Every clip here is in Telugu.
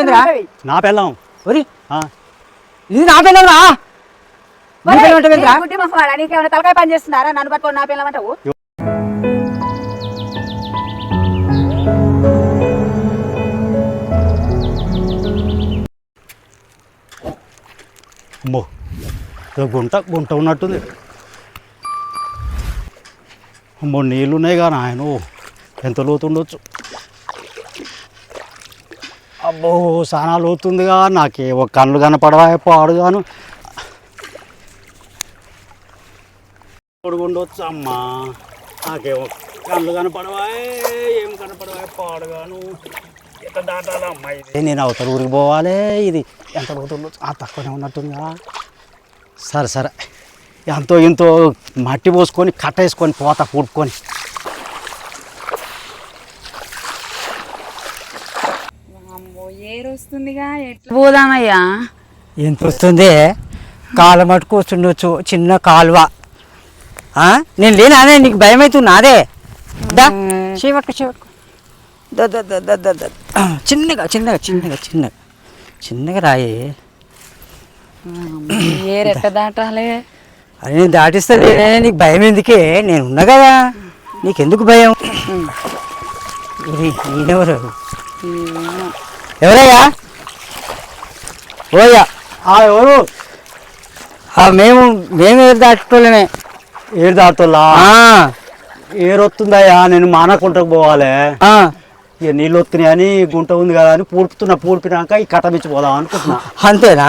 ఏందిరా నా పెళ్ళం. ఒరి. ఆ, ఇది నా తలకాయ పని చేస్తున్నారా? నన్ను పట్టుకొని నా పిల్లమంటావు అమ్మో గుంట గుంట ఉన్నట్టుంది. అమ్మో నీళ్ళు ఉన్నాయి కానీ ఆయన ఎంత లోతు ఉండొచ్చు? అబ్బో చాలా లోతుందిగా. ఒక కళ్ళు కనపడవా పాడుగాను పొడుగుండొచ్చు అమ్మా నాకేమో కళ్ళు కనపడవా ఏం కనపడవా పాడుగాను ఎంత దాటాలా అమ్మా ఇది? నేను అవతల ఊరికి పోవాలి ఇది. ఎంత లోతుండొచ్చు ఆ తక్కువనే ఉన్నట్టుందిగా. సరే సరే. ఎంతో ఎంతో మట్టి పోసుకొని కట్టేసుకొని పోతా పూడుకొని ఏరొస్తుందిగా ఎట్లా? పోదామయ్యా. ఎంత వస్తుంది కాలు మట్టుకు వస్తుండొచ్చు చిన్న కాలువ. ఆ? నేను లేనానే నీకు భయం అవుతుంది నాదే. దా చేపట్టుకో చేపట్టుకో దా దా దా దా దా దా. ఆ, చిన్నగా చిన్నగా చిన్నగా చిన్నగా. చిన్నగా రాయి. ఏరెట్ట దాటాలే అది నేను దాటిస్తే నీకు భయం ఎందుకే? నేను ఉన్నా కదా. నీకెందుకు భయం? ఇది నేనెవరు ఎవరయ్యా? ఓయ్యా. ఆ ఎవరు? ఆ, మేము మేము ఎవరు దాటుకోలేమే ఏడు దాటులా ఆ, ఏరొస్తుందయ్యా నేను మానకుంటకు పోవాలి. ఆ. ఇక నీళ్ళు వస్తున్నాయి అని గుంట ఉంది కదా అని పూడుపుతున్నా పూడిపినాక ఈ కట్టమిచ్చి పోదాం అనుకుంటున్నా. అంతేనా?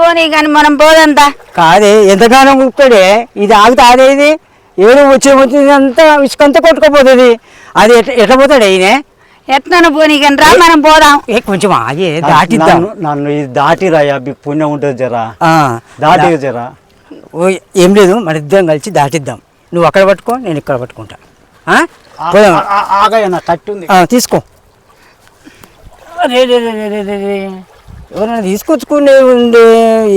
పోనీ కానీ మనం పోదంతా. కాదే ఎంతగానో ముక్తాడే ఇది ఆగితే ఆదేది ఏడు వచ్చి వచ్చింది అంతా ఇసుకంతా కొట్టుకోపోతుంది. అది ఎట్లా ఎట్లా పోతాడు ఈయన? ఎట్టాను పోనీ కానీ రా మనం పోదాం. ఏ కొంచెం ఆగే దాటిద్దాం. నన్ను నన్ను ఇది దాటిరయ్యా మీకు పుణ్యం ఉంటుంది జరా. ఆ, దాటి జరా. ఓ, ఏం లేదు మన ఇద్దరం కలిసి దాటిద్దాం. నువ్వు అక్కడ పట్టుకో నేను ఇక్కడ పట్టుకుంటా. ఆ? పోదాం. ఆగయ్య నా కట్టి ఉంది. ఆ, తీసుకో. అరే, రే, రే, రే, రే, రే, రే. ఎవరైనా తీసుకొచ్చుకునే ఉండే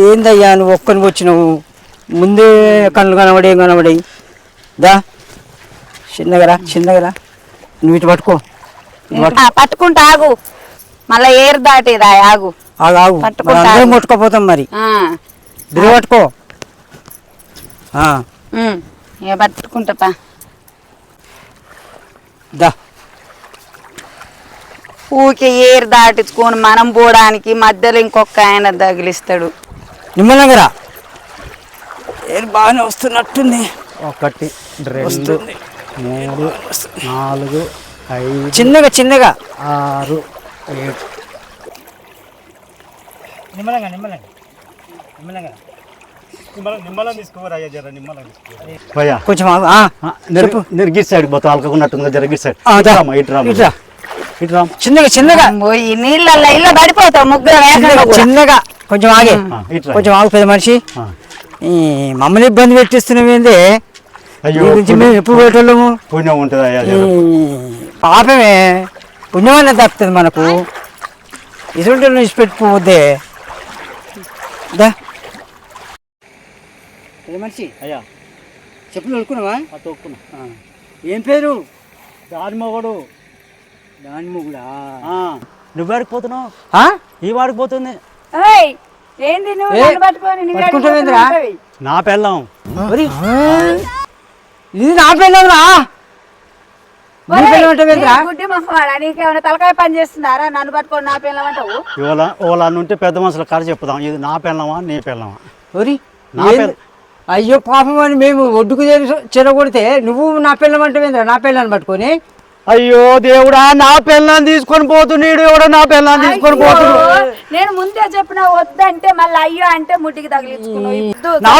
ఏందయ్యా నువ్వు ఒక్కని వచ్చినావు? ముందే కళ్ళు కనబడి ఏం కనబడి దా చిన్నగరా చిన్నగరా నువ్వు ఇటు పట్టుకో. ఆ, పట్టుకుంటా ఆగు. మళ్ళా ఏరు దాటేదా ఆగు. ఆగు పట్టుకుంటా. కొట్టుకోపోతాం మరి. దిరి పట్టుకో. ఆ, ఉమ్, ఇక పట్టుకుంటా పా. దా. ఊకే ఏరు దాటించుకొని మనం పోవడానికి మధ్యలో ఇంకొక ఆయన తగిలిస్తాడు. నిమ్మలంగా రా. ఏం బాగానే వస్తున్నట్టుంది. ఒకటి రెండు మూడు నాలుగు చిన్నగా చిన్నగా. ఆరు ఏడు. నిమ్మలంగా నిమ్మలంగా. నిమ్మలంగా. కొంచెం గిట్ సైడ్ పోతా అలకకున్నట్టుంది జర గిట్ సైడ్ ఇట్రా. ఇట్రా. చిన్నగా చిన్నగా. పోయి నీళ్ళల్లో ఇల్లు పడిపోతావు ముగ్గురు చిన్నగా కొంచెం ఆగే. కొంచెం ఆగు పెద్ద మనిషి. మమ్మల్ని ఇబ్బంది పెట్టిస్తున్నావేంది అయ్యో నీ గురించి మేము ఎప్పుడు పోయేటోళ్ళము? పుణ్యం ఉంటుంది అయ్యా పాపమే. పుణ్యమన్న దక్కుతుంది మనకు ఇటువంటి విడిచిపెట్టుకోవద్దే దా. పెద్ద మనిషి? అయ్యా. చెప్పులు కొనుక్కున్నావా ఆ తొక్కున ఏం పేరు? దాని మొగడు దాని మొగుడా నువ్వేడికి పోతున్నావు? ఆ? ఈ వాడికి పోతుంది. ఏయ్, ఏంది నువ్వు పట్టుకుంటావేందిరా? పోతున్నావు? నా పెళ్ళం. ఇది నా నీకేమైనా తలకాయ పని చేస్తున్నారా? నన్ను పట్టుకొని నా ఇవాళ ఓలా నుండి పెద్ద మనుషుల కాడ చెప్పుదాం. ఇది నా పెళ్ళమా నీ పెళ్ళమా ఒరి అయ్యో పాపం అని మేము ఒడ్డుకు చెరగొడితే నువ్వు నా అంటావేంద్రా నా పిల్లని పట్టుకొని అయ్యో దేవుడా నా పెళ్ళాన్ని తీసుకొని పోతున్నాడు ఎవడో నా పెళ్ళాన్ని తీసుకొని పోతున్నాడు నేను ముందే చెప్పిన వద్దంటే మళ్ళీ అయ్యో అంటే ముట్టికి తగిలించుకున్నావు. నా!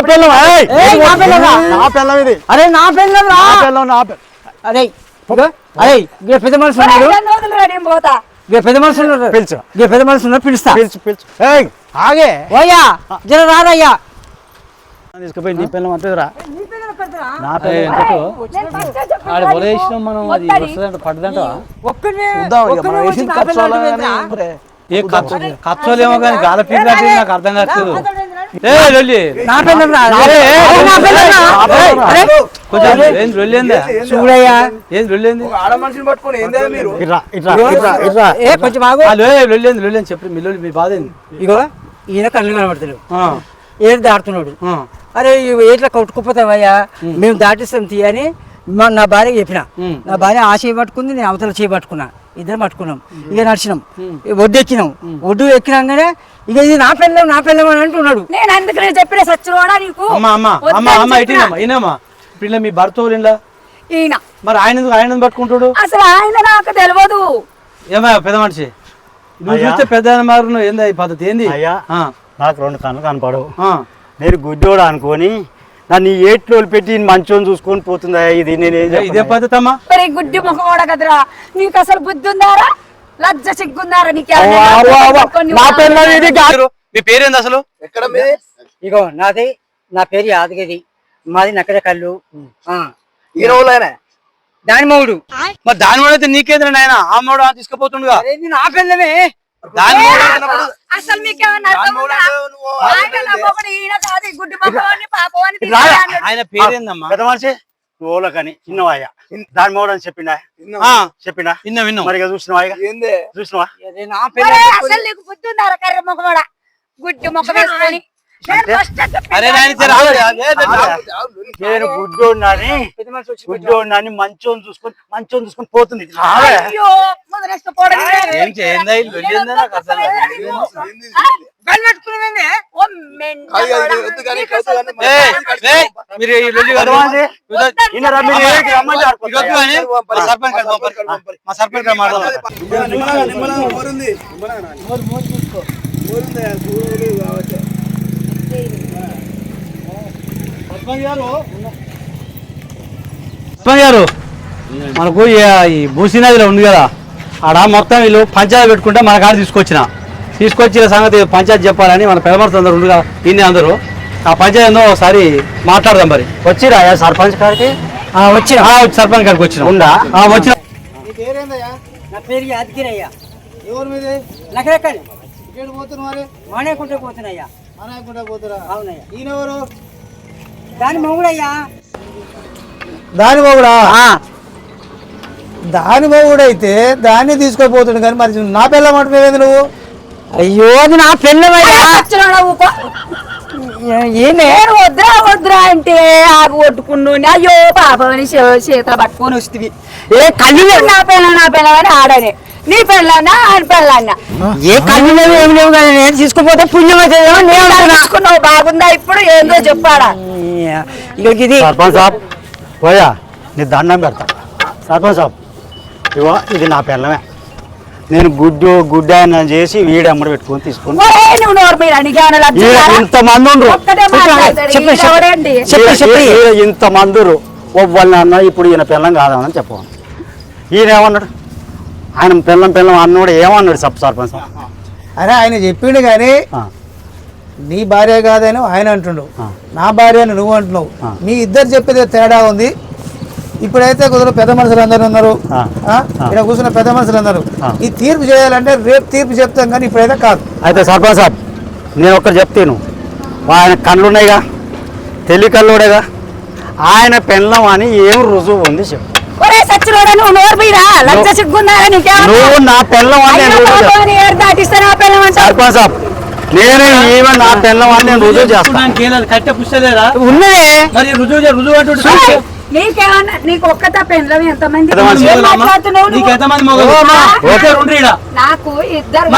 ఏయ్, నా పిల్లమా? నా ఇది. అరే నా రా. నా పిల్లం నా అరే అరే పెద్ద మనుషులు ఉన్నారు పోతా. పెద్ద మనుషులు పిలుచు. పెద్ద మనుషులు పిలుస్తా. పిలుచు పిలుచు. ఏయ్ ఆగే. ఓయ్యా జర రారయ్యా తీసుకుపోయి నీ పిల్లం అంటేరా నా ఆడ మనం అది. వస్తుందంట ఖర్చు? కానీ ఏ కానీ గాల పీకి నాకు అర్థం చూడయ్యా. ఏం చెప్పి మీ బాధ ఏంది? ఇగో ఈయన కళ్ళు కనబడతాడు ఆ, ఏడు దాడుతున్నాడు ఆ, అరే ఎట్లా కొట్టుకుపోతావయ్యా? మేము దాటిస్తాం తీయని మా నా భార్య చెప్పిన. నా భార్య ఆ చేయి పట్టుకుంది నేను అవతల చేయి పట్టుకున్నా. ఇద్దరు పట్టుకున్నాం. ఇక నడిచినాం. ఒడ్డు ఎక్కినాం. ఒడ్డు ఎక్కినాగానే ఇక ఇది నా పిల్లం నా పిల్లం అని అంటున్నాడు. నేను అందుకనే చెప్పిన సచ్చినోడా నీకు? అమ్మ అమ్మ అమ్మ అమ్మ. ఇటీనమ్మా ఈయనమ్మా మీ భర్త ఊరిలా ఈయన. మరి ఆయన ఎందుకు ఆయన పట్టుకుంటాడు? అసలు ఆయన నాకు తెలియదు ఏమయ్య పెద్ద మనిషి? నువ్వు. చూస్తే పెద్ద మారు ఏందా ఈ పద్ధతి? ఏంది? అయ్యా. ఆ, నాకు రెండు కళ్ళు కనపడవు. ఆ. నేను గుడ్డోడు అనుకొని నన్ను ఈ ఏట్లో పెట్టి మంచోని చూసుకొని పోతుందా? ఇది నేనేం ఇదే మరి గుడ్డి ముఖం కదరా నీకు అసలు బుద్ధి ఉందారా లజ్జ సిగ్గుందారా నీకు మీ పేరేంది అసలు? ఎక్కడ మీ? ఇగో నాది నా పేరు యాదగిరి. మాది నక్కడ కళ్ళు ఆ. ఈ రోజులైనా దాని మౌడు మరి దాని అయితే నీకేంద్ర నాయన? ఆ మోడు తీసుకుపోతుండగా. నా పిల్లమే అసలు మీకేమన్నా ఉందా? ఆయన అని, అని పేరేందమ్మా? పెద్ద మనిషి? ఓలకని చిన్నవాయ్యా. దాని మోడని చెప్పినా ఆ, చెప్పినా విన్నాం విన్నాం. మరి చూసినవా చూసినవా అసలు నీకు బుద్ధి కర్ర ముఖమోడా గుడ్డి ముఖం వేసుకొని. అరే. నేను గుడ్డోడినని వచ్చి గుడ్డోడినని మంచోని చూసుకొని మంచోని చూసుకొని పోతుంది ఏం నాకు పట్టుకునేది ఓ గారు మనకు ఈ- ఈ భూసి నదిలో ఉంది కదా ఆడ మొత్తం వీళ్ళు పంచాయతీ పెట్టుకుంటే మన కాడ తీసుకొచ్చిన. తీసుకొచ్చిన సంగతి పంచాయతీ చెప్పాలని మన పెదమర్తి అందరు ఉండగా ఇన్ని అందరూ. ఆ పంచాయతీ ఏందో ఒకసారి మాట్లాడదాం మరి. వచ్చిరా సర్పంచ్ గారికి? వచ్చిన. సర్పంచ్ గారికి వచ్చిన. ఉందా? వచ్చిన. పోతున్నాయ్యా అవునయ్యా. దాని మొగుడయ్యా? దాని బాబుడా దాని అయితే దాన్ని తీసుకొని కానీ మరి నా పిల్ల మాట పోయేది నువ్వు? అయ్యో అది నా. ఏందే నేను వద్దురా వద్దురా అంటే ఆగు కొట్టుకున్నాను అయ్యో పాపం అని చే- చేతులు పట్టుకొని వస్తుంది ఏ కళ్ళు. నా పిల్ల నా పిల్ల అని ఆడనే. నీ పిల్లన్నా ఆయన పిల్లన్నా ఏ కళ్ళు లేవు ఏమి లేవు కానీ నేను తీసుకుపోతే పుణ్యం అవుతుందేమో నేను. తీసుకున్నావు బాగుందా ఇప్పుడు? ఏందో చెప్పాడా? ఇక ఇది. సర్పంచ్ సాబ్ పోయా నీ దండం పెడతా. సర్పంచ్ సాబ్ ఇగో ఇది నా పిల్లమే నేను గుడ్డు గుడ్డ చేసి వీడమ్మడి పెట్టుకొని తీసుకొని నోరు మీద ఉందా? ఇంతమంది అన్న ఇప్పుడు ఈయన పిల్లం కాదామని చెప్పాను ఈయన ఏమన్నాడు? ఆయన పిల్లం పిల్లం అన్నోడు ఏమన్నాడు సబ్ సర్పంచ్? అరే ఆయన చెప్పిండు కానీ నీ భార్య కాదని ఆయన అంటుండు. నా భార్య అని నువ్వు అంటున్నావు. మీ ఇద్దరు చెప్పేది తేడా ఉంది. ఇప్పుడైతే కుదర పెద్ద మనుషులు అందరూ ఉన్నారు. ఇక్కడ కూర్చున్న పెద్ద మనుషులు అందరూ. ఈ తీర్పు చేయాలంటే రేపు తీర్పు చెప్తాం కానీ ఇప్పుడైతే కాదు. అయితే సర్పంచ్ సాబ్ నేను ఒక్కటి చెప్తాను ఆయన కళ్ళున్నాయిగా తెలి కళ్ళుడేగా ఆయన పెళ్ళం అని ఏం రుజువు ఉంది చెప్పు. నువ్వు నోరు నా అని రుజువు చేస్తాను అని ఏడు దాటిస్తే నా పిల్లం అంటావు. సర్పంచ్ సాబ్ నేను ఈవెన్ నా పెళ్ళం అని నేను రుజువు చేస్తాను దానికి ఏం లేదు, కట్టె పుస్తలేదా ఉన్నదే. మరి రుజువు చే- రుజువు అంటుండు. ఏయ్, నీకేమన్నా నీకు ఎంతమంది ఇద్దరు?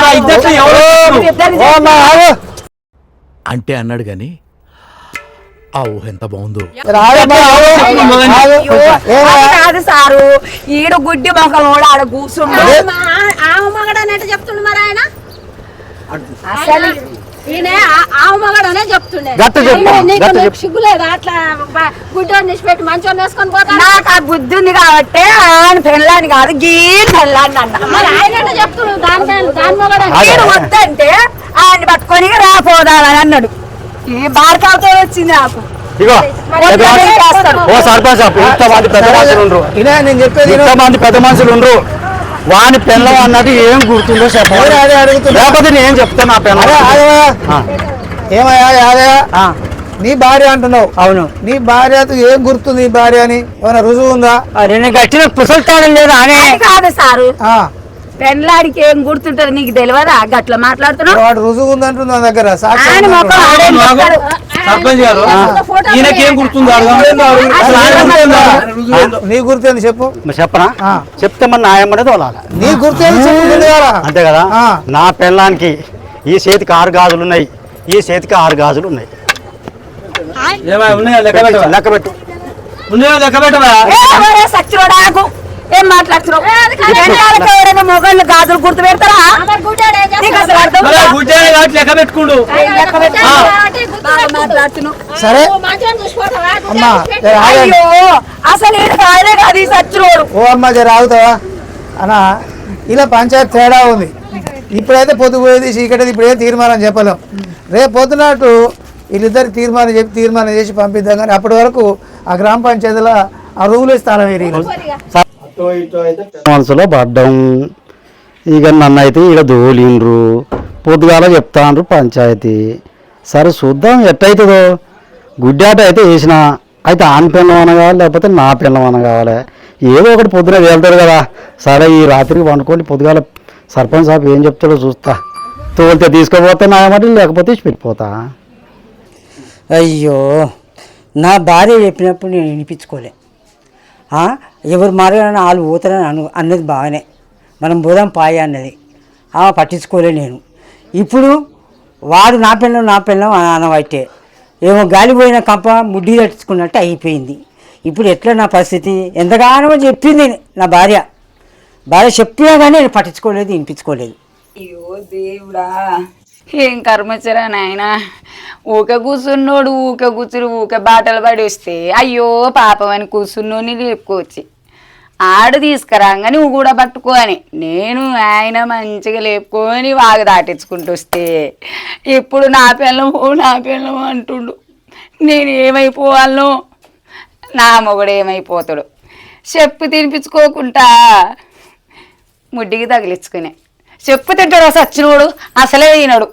ఇద్దరు. అంటే అన్నాడు గాని ఆ ఊహ ఎంత బాగుందో. కాదు సారు. ఈడు గుడ్డి మొక్కలు కూడా ఆడ కూర్చుండు ఆవు మగడు అన్నట్టు చెప్తుండు మరి ఆయన? అసలు ఈయన ఆ- ఆవు మగడు అనే చెప్తుండే. గట్టు చెప్పు, నీకు-. సిగ్గులేదా అట్లా గుడ్డోని తీసిపెట్టి మంచోని వేసుకొని పోతా నాకు ఆ బుద్ధి ఉంది కాబట్టి ఆయన పెళ్ళాన్ని కాదు గీ పెళ్ళాన్ని అన్న. మరి ఆయన చెప్తుండు? దాని దాని మగడు వద్దంటే ఆయన పట్టుకొని రాపోదామని అన్నాడు. ఈ వచ్చింది నాకు? ఇగో పెద్ద. ఓ సర్పంచ్ ఇంతమంది మనుషులు ఉండరు. ఇదే నేను చెప్పేది. ఇంతమంది పెద్ద మనుషులు ఉండరు. వాని పిల్లం అన్నది ఏం గుర్తుందో చెప్పాలి లేకపోతే నేను చెప్తాను నా. ఆ, ఏమయ్యా యాదయ్య నీ భార్య అంటున్నావు. అవును. నీ భార్యతో ఏం గుర్తుంది నీ భార్య అని? ఏమైనా రుజువు ఉందా? నేను గట్టిన పుసలుతాడం లేదా అనే? కాదు సారు. ఆ, పెళ్ళాడికి ఏం గుర్తుంటది నీకు తెలియదా గట్ల మాట్లాడుతున్నావు. వాడు రుజువు ఉందంటుంది నా దగ్గర. సాక్షి ఆయన మొక్కలు ఆడే మొక్కలు. సర్పంచ్ గారు ఫోటో ఈయనకేం గుర్తుందో? అడగండి. అసలు ఆయన గుర్తుందా? నీ గుర్తేంది చెప్పు? మరి చెప్పనా? ఆ. చెప్తే మన వాళ్ళ నీ గుర్తేంది చెప్పు. అంతే కదా? ఆ. నా పెళ్ళానికి ఈ చేతికి ఆరు గాజులు ఉన్నాయి. ఈ చేతికి ఆరు గాజులు ఉన్నాయి. లెక్క పెట్టవా? లెక్క పెట్టు. ఉన్నాయా? లెక్క పెట్టవా? ఏ, ఎవరే సచ్చినోడా ఆగు. ఏం మాట్లాడుతున్నావు? మొగళ్ళు గాజులు గుర్తు పెడతారా? సరే. అసలు కాదే ఈ సచ్చినోడు. ఓ అమ్మ అన్నా ఇలా పంచాయతీ తేడా ఉంది. ఇప్పుడైతే పొద్దు పోయేది చీకటిది ఇప్పుడే తీర్మానం చెప్పలేం. రేపు పొద్దునాటు వీళ్ళిద్దరికి తీర్మానం చెప్పి తీర్మానం చేసి పంపిద్దాం కానీ అప్పటి వరకు ఆ గ్రామ పంచాయతీలో ఆ రూములే స్థలం వేరే. మనసులో పడ్డం. ఇక నన్ను అయితే ఇక దోలిండ్రు. పొద్దుగాల చెప్తాండ్రు పంచాయతీ. సరే చూద్దాం ఎట్టయితుందో. గుడ్డాట అయితే వేసిన. అయితే ఆన్ అన కావాలి లేకపోతే నా పిల్లం అన కావాలి ఏదో ఒకటి పొద్దున వెళ్తాడు కదా. సరే ఈ రాత్రికి వండుకోండి పొద్దుగాల సర్పంచ్ సాబ్ ఏం చెప్తాడో చూస్తా. తోలితే తీసుకుపోతే నాయమాట లేకపోతే ఇచ్చి పెట్టిపోతా అయ్యో నా భార్య చెప్పినప్పుడు నేను వినిపించుకోలే. ఎవరు మారాలని వాళ్ళు పోతారని అను అన్నది బాగానే మనం పోదాం పాయ అన్నది. ఆ పట్టించుకోలే నేను. ఇప్పుడు వాడు నా పిల్లం నా పిల్లం అనవైతే ఏమో గాలిపోయిన కంప ముడ్డి తట్టుకున్నట్టు అయిపోయింది. ఇప్పుడు ఎట్లా నా పరిస్థితి? ఎంతగానో చెప్పింది నా భార్య. భార్య చెప్పినా కానీ నేను పట్టించుకోలేదు వినిపించుకోలేదు. అయ్యో దేవుడా. ఏం కర్మచరా నాయనా? ఊక కూర్చున్నోడు ఊక కూర్చుని ఊక బాటలు పడి వస్తే అయ్యో పాపం అని కూర్చున్నోని లేపుకోవచ్చు. ఆడు తీసుకురాగానే నువ్వు కూడా పట్టుకోని నేను ఆయన మంచిగా లేపుకొని వాగు దాటించుకుంటూ వస్తే ఇప్పుడు నా పిల్లము నా పిల్లము అంటుండు. నేను ఏమైపోవాలనో? నా మొగుడు ఏమైపోతాడు? చెప్పు తినిపించుకోకుండా ముడ్డికి తగిలించుకునే. చెప్పు తింటాడు సచ్చినోడు అసలే తినడు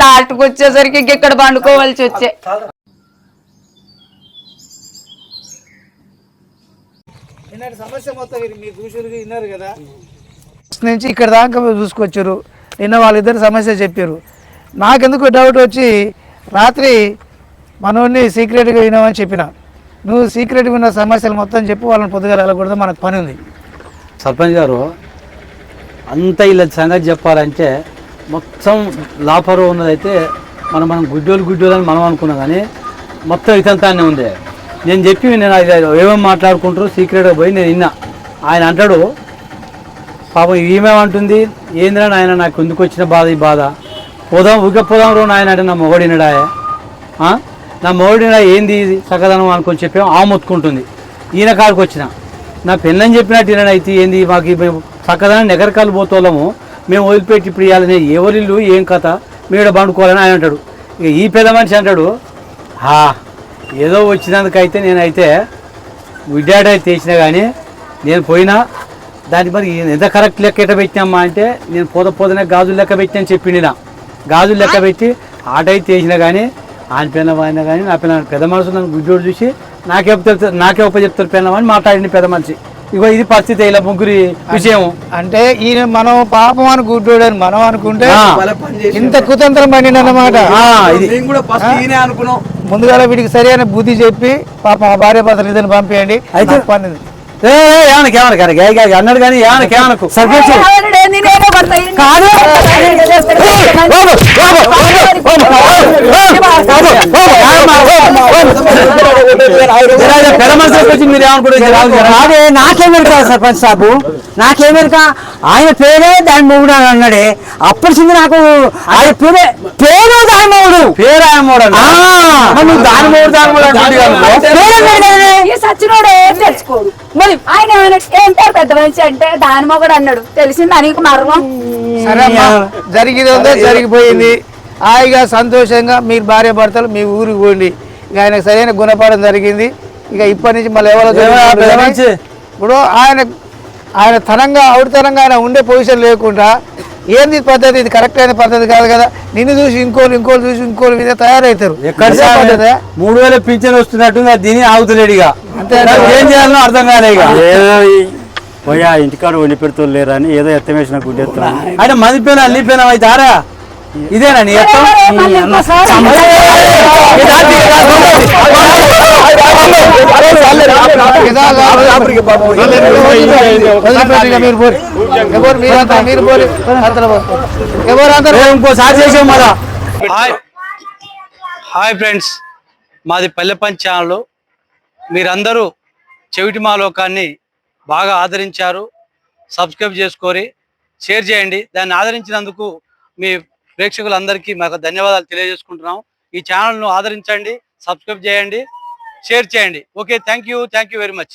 లాస్ట్కి వచ్చేసరికి ఇక్కడ పండుకోవాల్సి వచ్చే? సమస్య మొత్తం మీరు విన్నారు కదా. నుంచి ఇక్కడ దాకా చూసుకొచ్చారు. నిన్న వాళ్ళిద్దరు సమస్య చెప్పారు. నాకెందుకు డౌట్ వచ్చి రాత్రి మనోడిని సీక్రెట్గా వినామని చెప్పిన. నువ్వు సీక్రెట్గా ఉన్న సమస్యలు మొత్తం చెప్పి వాళ్ళని పొద్దుగా వెళ్ళకూడదు మనకు పని ఉంది. సర్పంచ్ గారు అంత ఇలా సంగతి చెప్పాలంటే మొత్తం లాపరు ఉన్నదైతే మనం మనం గుడ్డోలు గుడ్డోలు అని మనం అనుకున్నాం కానీ మొత్తం ఇతంతానే ఉంది. నేను చెప్పి నేను ఏమేమి మాట్లాడుకుంటారు సీక్రెట్గా పోయి నేను విన్నా. ఆయన అంటాడు పాపం ఈమెమంటుంది ఏందిరా ఆయన నాకు ఎందుకు వచ్చిన బాధ ఈ బాధ? పోదాం ఊరికే పోదాం రో నాయన అంటే నా మొగడినడా నా మొగడిన ఏంది ఇది? సకదనం అనుకొని చెప్పాము ఆ మొత్తుకుంటుంది ఈయన కాడికి వచ్చిన. నా పెళ్ళని చెప్పినట్టు ఈయనైతే ఏంది మాకు మేము సకదనం నెగరకాలు పోతోళ్ళము. మేము వదిలిపెట్టి ఇప్పుడు ఇవ్వాలని ఎవరిల్లు ఏం కథ మీరు పండుకోవాలని ఆయన అంటాడు. ఇక ఈ పెద్ద మనిషి అంటాడు హా ఏదో వచ్చినందుకైతే నేనైతే విడ్డాడ తీసినా కానీ నేను పోయినా దాని మరి ఎంత కరెక్ట్ లెక్క ఎట్ట పెట్టినమ్మా అంటే నేను పోత పోతనే గాజులు లెక్క పెట్టినని చెప్పింది నా గాజులు లెక్క పెట్టి ఆట అయితే కానీ ఆయన పిల్ల అయినా కానీ నా పిల్ల పెద్ద మనసు నన్ను గుడ్డోడు చూసి నాకే నాకే ఉప చెప్తారు పిల్లమని మాట్లాడింది పెద్ద మనిషి. ఇగో ఇది పరిస్థితి ఇలా ముగ్గురి విషయం అంటే ఈయన మనం పాపం అని గుడ్డోడు అని మనం అనుకుంటే. ఇంత కుతంత్రం పండినన్నమాట. ఆ, ఇది. ముందుగా వీడికి సరైన బుద్ధి చెప్పి పాప భార్య భర్తలు ఇద్దరిని పంపించండి అయితే- ఏ, ఏమనకు అన్నాడు కానీ ఏమనకు ఏమనకు సర్పంచ్. కాదు పెద్ద వచ్చి మీరు ఏమనుకుంటారు కాదే నాకేమెరక సర్పంచ్ సాబు నాకేమెరక ఆయన పేరే దాని మొగుడు అని అన్నాడే. అప్పటి నుంచి నాకు ఆయన పేరే పేరు దాని మొగుడు. పేరు ఆయన. మరి నువ్వు దాని మూడు దాని తెలుసుకోడు? మరి ఆయన ఏమన్నా ఏం పేరు పెద్ద మనిషి అంటే దాని మొగడు అన్నాడు. తెలిసిందా నీకు మర్మం? సరే జరిగింది ఉందో జరిగిపోయింది. హాయిగా సంతోషంగా మీరు భార్య భర్తలు మీ ఊరికి పోండి. ఇక ఆయనకు సరైన గుణపాఠం జరిగింది. ఇక ఇప్పటి నుంచి మళ్ళీ ఎవరో? ఇప్పుడు ఆయన ఆయన తనంగా అవుడితనంగా ఆయన ఉండే పొజిషన్ లేకుండా ఏంది పద్ధతి? ఇది కరెక్ట్ అయిన పద్ధతి కాదు కదా. నిన్ను చూసి ఇంకోళ్ళు ఇంకోళ్ళు చూసి ఇంకోళ్ళు మీద తయారవుతారు? మూడు వేల పింఛన్ వస్తున్నట్టుంది అది దీని ఆగుతలేడు ఇక. అంతే ఏం చేయాలో అర్థం కాలే ఇక. పోయా ఇంటికాడ వండి పెడుతూ లేరని ఏదో ఎత్తమేసిన గుడ్డెత్తున్నా అంటే మదిపోయిన అల్లిపోయినా అయితే ఆరా ఇదేనా నీ హాయ్. Hi friends. మాది పల్లెపంచ్ ఛానల్. మీరందరూ చెవిటి మా లోకాన్ని బాగా ఆదరించారు. సబ్స్క్రైబ్ చేసుకోరి షేర్ చేయండి. దాన్ని ఆదరించినందుకు మీ ప్రేక్షకులందరికీ మాకు ధన్యవాదాలు తెలియజేసుకుంటున్నాం. ఈ ఛానల్ను ఆదరించండి సబ్స్క్రైబ్ చేయండి షేర్ చేయండి. Okay thank you thank you very much.